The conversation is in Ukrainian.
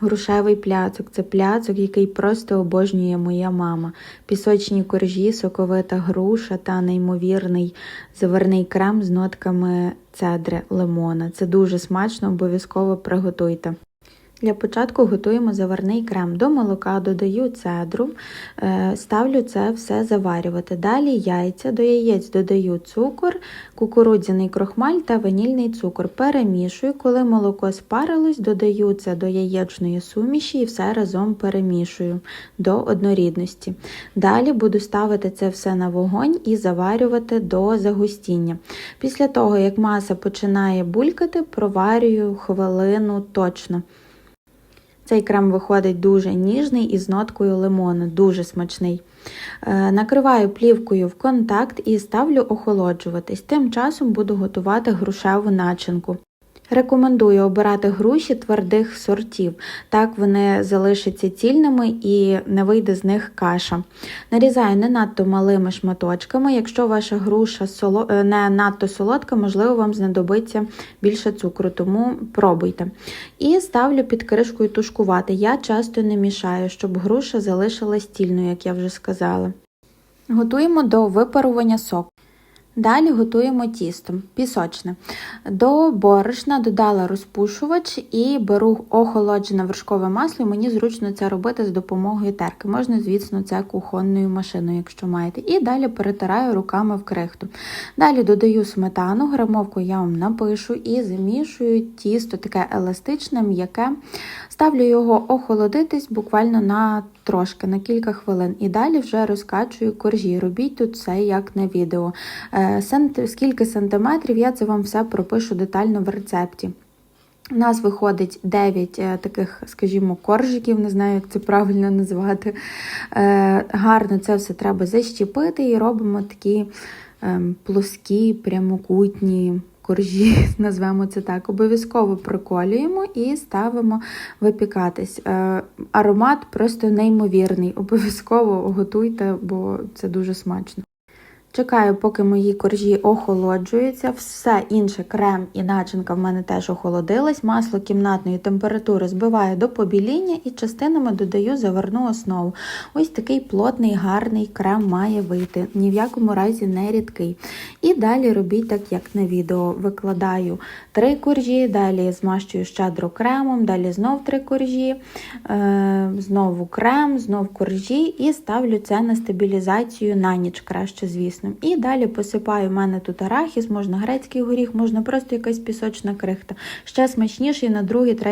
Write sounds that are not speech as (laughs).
Грушевий пляцок це пляцок, який просто обожнює моя мама. Пісочні коржі, соковита груша та неймовірний заварний крем з нотками цедри лимона. Це дуже смачно, обов'язково приготуйте. Для початку готуємо заварний крем. До молока додаю цедру, е, ставлю це все заварювати. Далі яйця, до яєць додаю цукор, кукурудзяний крохмаль та ванільний цукор. Перемішую. Коли молоко спарилось, додаю це до яєчної суміші і все разом перемішую до однорідності. Далі буду ставити це все на вогонь і заварювати до загустіння. Після того, як маса починає булькати, проварюю хвилину точно. Цей крем виходить дуже ніжний і з ноткою лимону, дуже смачний. Е, Накриваю плівкою в контакт і ставлю охолоджуватись. Тим часом буду готувати грушеву начинку. Рекомендую обирати груші твердих сортів, так вони залишаться цільними і не вийде з них каша. Нарізаю не надто малими шматочками. Якщо ваша груша е, не надто солодка, можливо, вам знадобиться більше цукру, тому пробуйте. І ставлю під кришкою тушкувати. Я часто не мішаю, щоб груша залишилась цільною, як я вже сказала. Готуємо до випарування соку. Далі готуємо тісто пісочне. До борошна додала розпушувач і беру охолоджене вершкове масло. Мені зручно це робити з допомогою терки. Можна, звісно, це кухонною машиною, якщо маєте. І далі перетираю руками в крихту. Далі додаю сметану, грамовку я вам напишу і замішую тісто таке еластичне, м'яке. Ставлю його охолодитись буквально на трошки, на кілька хвилин. І далі вже розкачую коржі. Робіть тут все як на відео. Скільки сантиметрів, я це вам все пропишу детально в рецепті. У нас виходить 9 е, таких, скажімо, коржиків, не знаю, як це правильно назвати. Е, Гарно це все треба защепити і робимо такі ем, плоскі, прямокутні коржі, (laughs) назвемо це так. Обов'язково приколюємо і ставимо випікатись. Е, Аромат просто неймовірний. Обов'язково готуйте, бо це дуже смачно. Чекаю, поки мої коржі охолоджуються. Все інше, крем і начинка в мене теж охолодилась. Масло кімнатної температури збиваю до побіління і частинами додаю заварну основу. Ось такий плотний, гарний крем має вийти, ні в якому разі не рідкий. І далі робіть так, як на відео. Викладаю три коржі, далі змащую щедро кремом, далі знов три коржі, е, знову крем, знов коржі і ставлю це на стабілізацію на ніч, краще, звісно. І далі посипаю в мене тут арахіс, можна грецький горіх, можна просто якась пісочна крихта. Ще смачніший на другий, третій